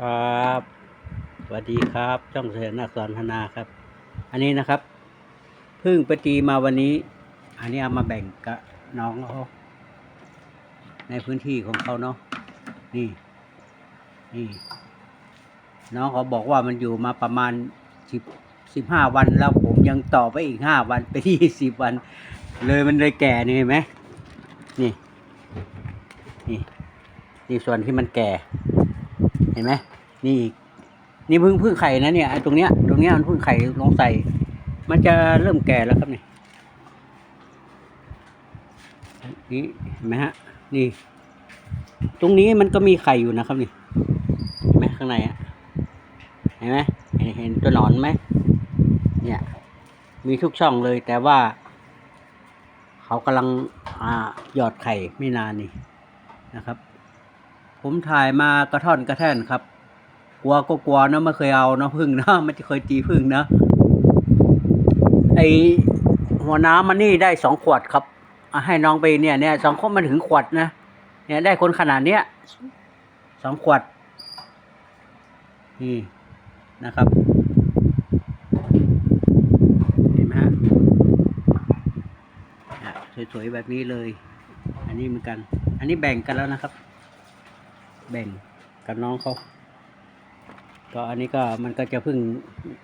ครับสวัสดีครับช่องเสนอักษรพนาครับ อันนี้นะครับเพิ่งปตีมาวันนี้ อันนี้เอามาแบ่งกับน้องเขาในพื้นที่ของเขาเนาะนี่ นี่ น้องเขาบอกว่ามันอยู่มาประมาณสิบสิบห้าวันแล้วผมยังต่อไปอีกห้าวันไปที่สิบวัน เลยมันเลยแก่นี่เห็นไหมนี่ นี่นี่ส่วนที่มันแก่ เห็นไหมนี่อีกนี่พิ่งพิ่งไข่นะเนี่ยไอ้ตรงเนี้ยตรงเนี้ยมันพิ่งไข่ลงใส่ มันจะเริ่มแก่แล้วครับนี่นี่เห็นไหมฮะ นี่ ตรงนี้มันก็มีไข่อยู่นะครับนี่เห็นไหมข้างในอะเห็นไหมเห็นเห็นตัวหนอนไหมเนี่ย มีทุกช่องเลย แต่ว่า เขากำลังอ่าหยอดไข่ไม่นานนี่นะครับ ผมถ่ายมากระท่อนกระแท่นครับ กลัวก็กลัวนะไม่เคยเอานะพึ่งนะไม่เคยตีพึ่งนะ ไอหัวน้ำมันนี่ได้สองขวดครับให้น้องไปเนี่ยเนี่ยสองคนมันถึงขวดนะเนี่ยได้คนขนาดเนี้ยสองขวดนี่นะครับเห็นไหมฮะสวยๆแบบนี้เลย อันนี้เหมือนกัน อันนี้แบ่งกันแล้วนะครับ แบ่งกับน้องเขาก็อันนี้ก็มันก็จะพึ่ง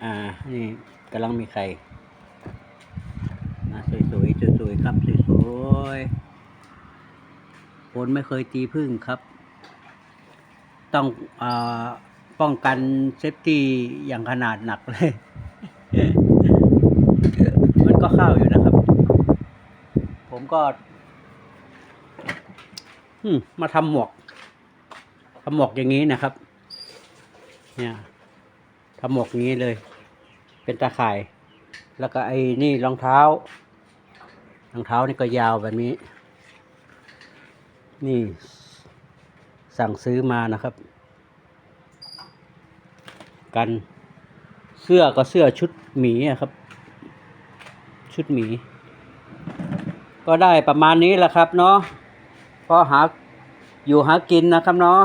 อ่า นี่กำลังมีไข่นะสวยๆสวยๆครับสวยๆคนไม่เคยตีพึ่งครับ ต้องอ่าป้องกันเซฟตี้อย่างขนาดหนักเลย มันก็เข้าอยู่นะครับ ผมก็มาทำหมวก หมวกอย่างนี้นะครับ เนี่ยทำหมวกงนี้เลย เป็นตาข่าย แล้วก็ไอ้นี่รองเท้ารองเท้านี่ก็ยาวแบบนี้ นี่สั่งซื้อมานะครับ กันเสื้อก็เสื้อชุดหมีครับ ชุดหมี ก็ได้ประมาณนี้แหละครับเนาะก็หาอยู่หากินนะครับเนาะ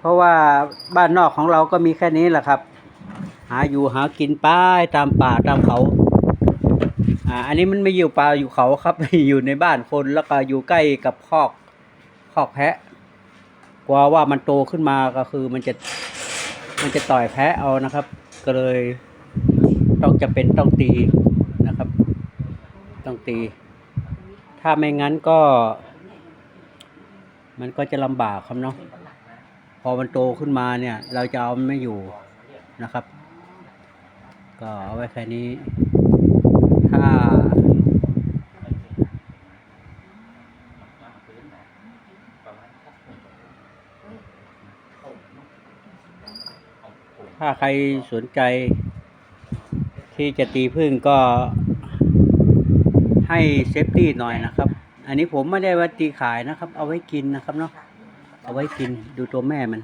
เพราะว่าบ้านนอกของเราก็มีแค่นี้แหละครับ หาอยู่หากินป้ายตามป่าตามเขาอ่าอันนี้มันไม่อยู่ป่าอยู่เขาครับ อยู่ในบ้านคนแล้วก็อยู่ใกล้กับคอกคอกแพะกลัวว่ามันโตขึ้นมาก็คือมันจะมันจะต่อยแพะเอานะครับ ก็เลยต้องจะเป็นต้องตีนะครับ ต้องตี ถ้าไม่งั้นก็ มันก็จะลำบากครับเนาะ อมันโตขึ้นมาเนี่ย เราจะเอามันไม่อยู่นะครับ ก็เอาไว้แค่นี้ ถ้า ถ้าใครสนใจที่จะตีพึ่งก็ให้เซฟตี้หน่อยนะครับ อันนี้ผมไม่ได้ว่าตีขายนะครับ เอาไว้กินนะครับเนาะ เอาไว้กินดูตัวแม่มัน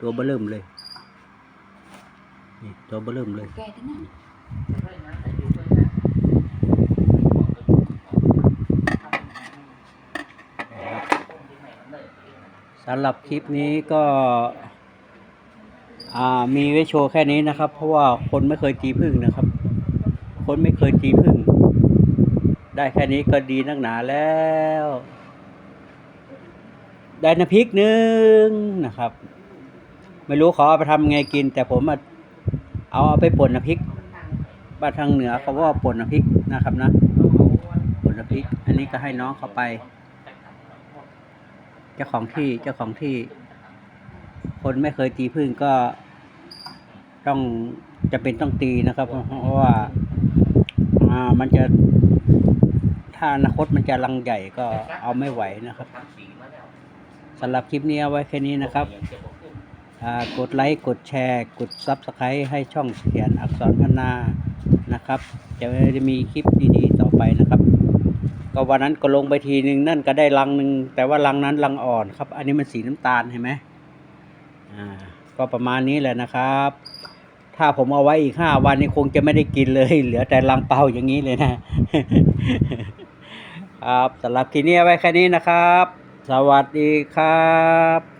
ตัวเบอเริ่มเลย นี่ตัวเบอเริ่มเลย แกทั้งนั้นสำหรับคลิปนี้ก็มีไว้โชว์แค่นี้นะครับ เพราะว่าคนไม่เคยตีพึ่งนะครับ คนไม่เคยตีพึ่ง ได้แค่นี้ก็ดีนักหนาแล้ว ได้น้ำพริกหนึ่งนะครับ ไม่รู้เขาเอาไปทำไงกิน แต่ผมเอาเอาไปป่นน้ำพริกบ้านทางเหนือเขาว่าป่นน้ำพริกนะครับนะป่นน้ำพริก อันนี้ก็ให้น้องเขาไป เจ้าของที่เจ้าของที่ คนไม่เคยตีพึ่งก็ต้องจะเป็นต้องตีนะครับ เพราะว่าอ่ามันจะถ้าอนาคตมันจะรังใหญ่ก็เอาไม่ไหวนะครับ สำหรับคลิปนี้เอาไว้แค่นี้นะครับกดไลค์กดแชร์ กดซับสไครต์ให้ช่องเขียนอักษรพนานะครับ จะจะมีคลิปดีๆต่อไปนะครับ ก็วันนั้นก็ลงไปทีนึงนั่นก็ได้ลังหนึ่งแต่ว่าลังนั้นลังอ่อนครับ อันนี้มันสีน้ำตาลเห็นไหมอ่าก็ประมาณนี้แหละนะครับ ถ้าผมเอาไว้อีกห้าวันนี้คงจะไม่ได้กินเลย เหลือแต่ลังเปาอย่างนี้เลยนะครับสำหรับคลิปนี้เอาไว้แค่นี้นะครับ สวัสดีครับ